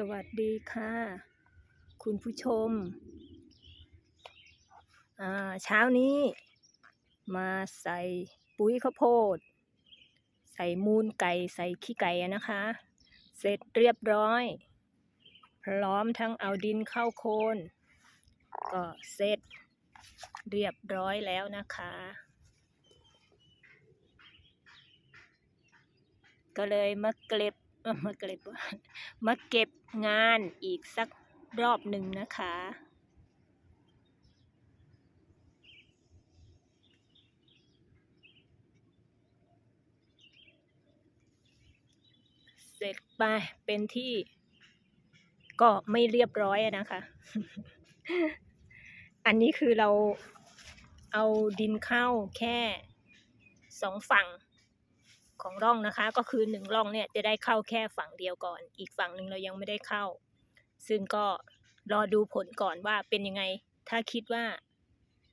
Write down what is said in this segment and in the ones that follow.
สวัสดีค่ะ คุณผู้ชม เช้านี้มาใส่ปุ๋ยข้าวโพด ใส่มูลไก่ใส่ขี้ไก่นะคะ เสร็จเรียบร้อย พร้อมทั้งเอาดินเข้าโคน ก็เสร็จเรียบร้อยแล้วนะคะ ก็เลยมาเก็บ มาเก็บว่ามาเก็บงานอีกสักรอบหนึ่งนะคะ เสร็จไปเป็นที่ ก็ไม่เรียบร้อยนะคะ อันนี้คือเราเอาดินเข้าแค่สองฝั่ง ของร่องนะคะ ก็คือหนึ่งร่องเนี่ยจะได้เข้าแค่ฝั่งเดียวก่อน อีกฝั่งหนึ่งเรายังไม่ได้เข้า ซึ่งก็รอดูผลก่อนว่าเป็นยังไง ถ้าคิดว่า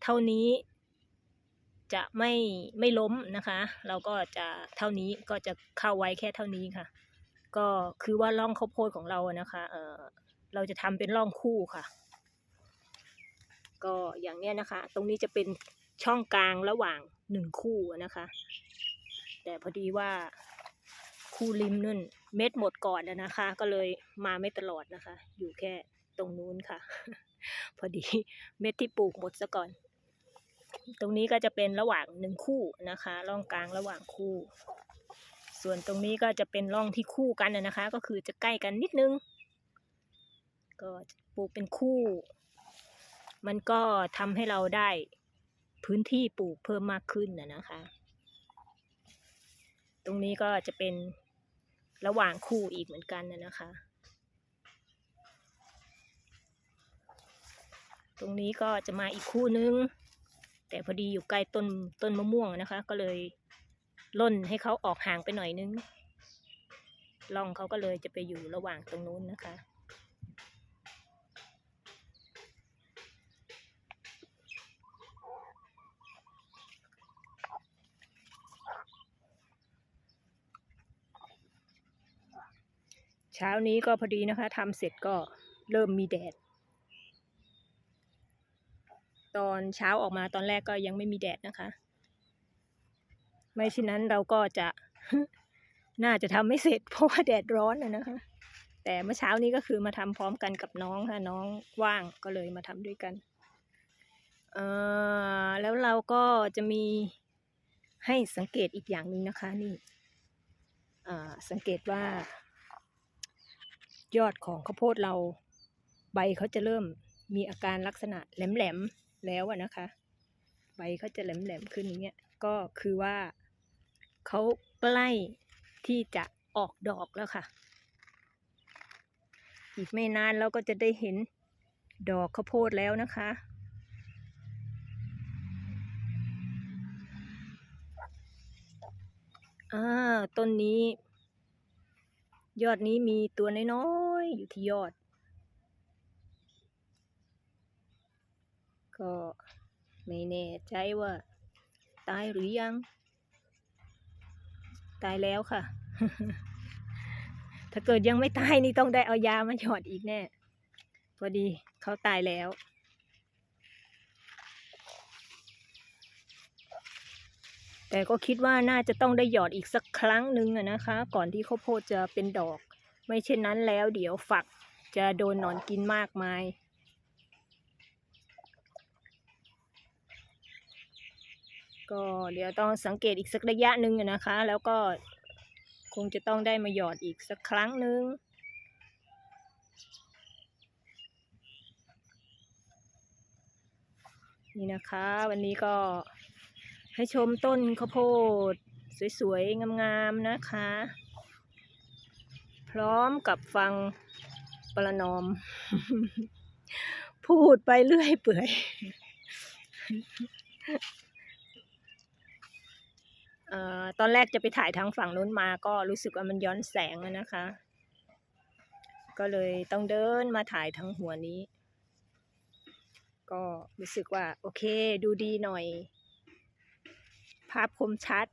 เท่านี้จะไม่ไม่ล้มนะคะ เราก็จะเท่านี้ก็จะเข้าไว้แค่เท่านี้ค่ะ ก็คือว่าร่องข้าวโพดของเรานะคะเออเราจะทำเป็นร่องคู่ค่ะ ก็อย่างเนี้ยนะคะ ตรงนี้จะเป็นช่องกลางระหว่างหนึ่งคู่นะคะ แต่พอดีว่าคู่ริมนั่นเม็ดหมดก่อนนะคะ ก็เลยมาไม่ตลอดนะคะ อยู่แค่ตรงนู้นค่ะ พอดีเม็ดที่ปลูกหมดซะก่อน ตรงนี้ก็จะเป็นระหว่างหนึ่งคู่นะคะร่องกลางระหว่างคู่ ส่วนตรงนี้ก็จะเป็นร่องที่คู่กันนะนะคะ ก็คือจะใกล้กันนิดนึง ก็ปลูกเป็นคู่ มันก็ทำให้เราได้พื้นที่ปลูกเพิ่มมากขึ้นนะนะคะ ตรงนี้ก็จะเป็นระหว่างคู่อีกเหมือนกันนะคะ ตรงนี้ก็จะมาอีกคู่นึง แต่พอดีอยู่ใกล้ต้นต้นมะม่วงนะคะ ก็เลยล่นให้เขาออกห่างไปหน่อยนึงล่องเขาก็เลยจะไปอยู่ระหว่างตรงนู้นนะคะ เช้านี้ก็พอดีนะคะทำเสร็จก็เริ่มมีแดด ตอนเช้าออกมาตอนแรกก็ยังไม่มีแดดนะคะ ไม่เช่นนั้นเราก็จะน่าจะทำไม่เสร็จเพราะว่าแดดร้อนนะนะคะ แต่เมื่อเช้านี้ก็คือมาทำพร้อมกันกับน้องค่ะน้องว่างก็เลยมาทำด้วยกันเอ่อแล้วเราก็จะมีให้สังเกตอีกอย่างหนึ่งนะคะนี่อ่าสังเกตว่า ยอดของข้าวโพดเรา ใบเขาจะเริ่มมีอาการลักษณะแหลมๆแล้วนะคะ ใบเขาจะแหลมๆขึ้นอย่างเงี้ยก็คือว่าเขาใกล้ที่จะออกดอกแล้วค่ะ อีกไม่นานเราก็จะได้เห็นดอกข้าวโพดแล้วนะคะ อ่า ต้นนี้ ยอดนี้มีตัวน้อยๆอยู่ที่ยอด ก็ไม่แน่ใจว่า ตายหรือยัง ตายแล้วค่ะ ถ้าเกิดยังไม่ตายนี่ต้องได้เอายามาหยอดอีกแน่ พอดีเขาตายแล้ว แต่ก็คิดว่าน่าจะต้องได้หยอดอีกสักครั้งหนึ่งนะคะ ก่อนที่ข้าวโพดจะเป็นดอก ไม่เช่นนั้นแล้วเดี๋ยวฝักจะโดนหนอนกินมากมายก็เดี๋ยวต้องสังเกตอีกสักระยะหนึ่งนะคะ แล้วก็คงจะต้องได้มาหยอดอีกสักครั้งหนึ่งนี่นะคะ วันนี้ก็ ให้ชมต้นข้าวโพด สวยๆ งามๆ นะคะ พร้อมกับฟังประนอม พูดไปเรื่อยเปื่อยเอ่อตอนแรกจะไปถ่ายทางฝั่งนู้นมาก็รู้สึกว่ามันย้อนแสงนะคะ ก็เลยต้องเดินมาถ่ายทางหัวนี้ ก็รู้สึกว่า โอเค ดูดีหน่อย ภาพคมชัด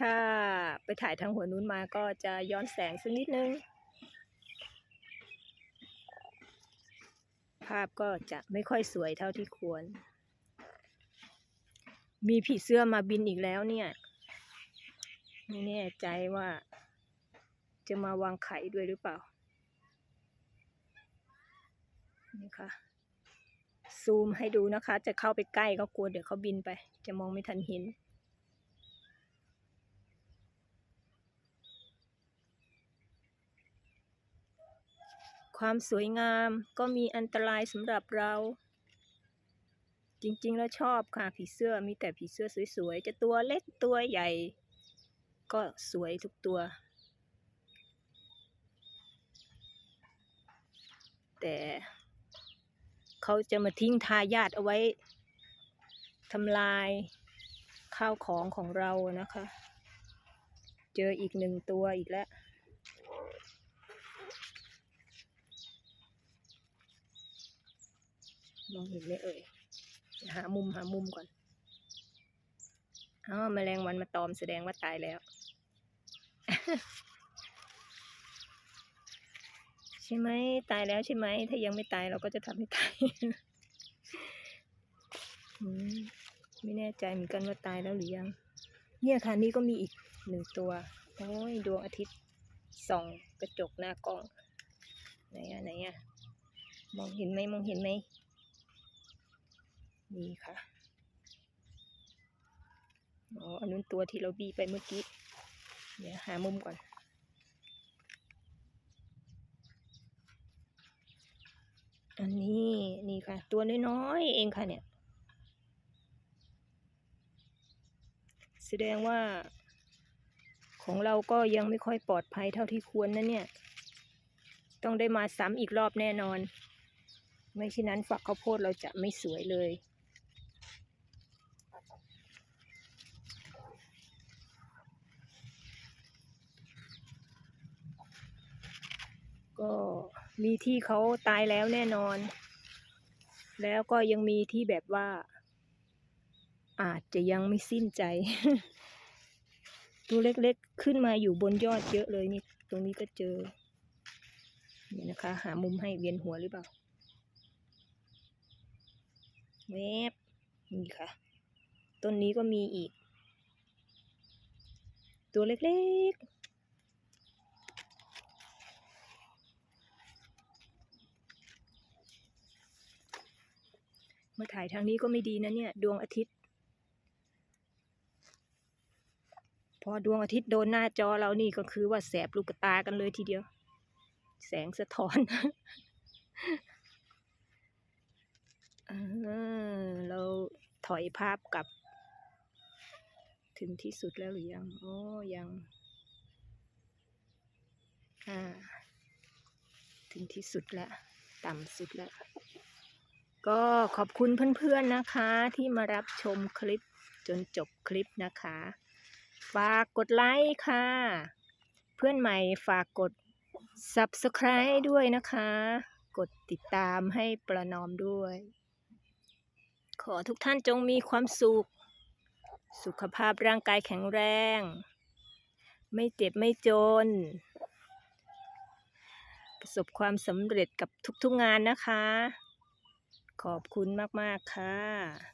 ถ้าไปถ่ายทางหัวนู้นมาก็จะย้อนแสงสักนิดนึง ภาพก็จะไม่ค่อยสวยเท่าที่ควร มีผีเสื้อมาบินอีกแล้วเนี่ย ไม่แน่ใจว่า จะมาวางไข่ด้วยหรือเปล่า นี่ค่ะ ซูมให้ดูนะคะ จะเข้าไปใกล้ก็กลัวเดี๋ยวเขาบินไป จะมองไม่ทันเห็นความสวยงามก็มีอันตรายสำหรับเรา จริงๆ แล้วชอบค่ะผีเสื้อมีแต่ผีเสื้อสวยๆ จะตัวเล็กตัวใหญ่ ก็สวยทุกตัว แต่ เขาจะมาทิ้งทายาทเอาไว้ทำลายข้าวของของเรานะคะ เจออีกหนึ่งตัวอีกแล้ว มองเห็นไหมเอ่ย หามุมหามุมก่อนอ๋อแมลงวันมาตอมแสดงว่าตายแล้ว ใช่ไหมตายแล้วใช่ไหม ถ้ายังไม่ตายเราก็จะทำให้ตาย ไม่แน่ใจเหมือนกันว่าตายแล้วหรือยัง เนี่ยค่ะนี่ก็มีอีกหนึ่งตัว โอ้ยดวงอาทิตย์ส่องกระจกหน้ากล้อง ไหนอะไหนอะมองเห็นไหมมองเห็นไหมนี่ค่ะอ๋ออันนู้นตัวที่เราบีไปเมื่อกี้ เดี๋ยวหามุมก่อน อันนี้นี่ค่ะ ตัวน้อยๆเองค่ะเนี่ย แสดงว่า ของเราก็ยังไม่ค่อยปลอดภัยเท่าที่ควรนะเนี่ย ต้องได้มาซ้ำอีกรอบแน่นอน ไม่เช่นนั้นฝักข้าวโพดเราจะไม่สวยเลยก็ มีที่เขาตายแล้วแน่นอน แล้วก็ยังมีที่แบบว่า อาจจะยังไม่สิ้นใจ ตัวเล็กๆขึ้นมาอยู่บนยอดเยอะเลยนี่ ตรงนี้ก็เจอนี่นะคะ หามุมให้เวียนหัวหรือเปล่าเวบนี่ค่ะ ต้นนี้ก็มีอีก ตัวเล็กๆ มาถ่ายทางนี้ก็ไม่ดีนะเนี่ย ดวงอาทิตย์ พอดวงอาทิตย์โดนหน้าจอเรานี่ก็คือว่าแสบลูกตากันเลยทีเดียว แสงสะท้อนเราถอยภาพกลับ ถึงที่สุดแล้วหรือยังโอ้ยังถึงที่สุดแล้ว ต่ำสุดแล้ว ก็ขอบคุณเพื่อนๆนะคะที่มารับชมคลิปจนจบคลิปนะคะฝากกดไลค์ค่ะ เพื่อนใหม่ฝากกด Subscribe ด้วยนะคะ กดติดตามให้ประนอมด้วย ขอทุกท่านจงมีความสุข สุขภาพร่างกายแข็งแรง ไม่เจ็บไม่จน ประสบความสำเร็จกับทุกๆงานนะคะ ขอบคุณมาก ๆ ค่ะ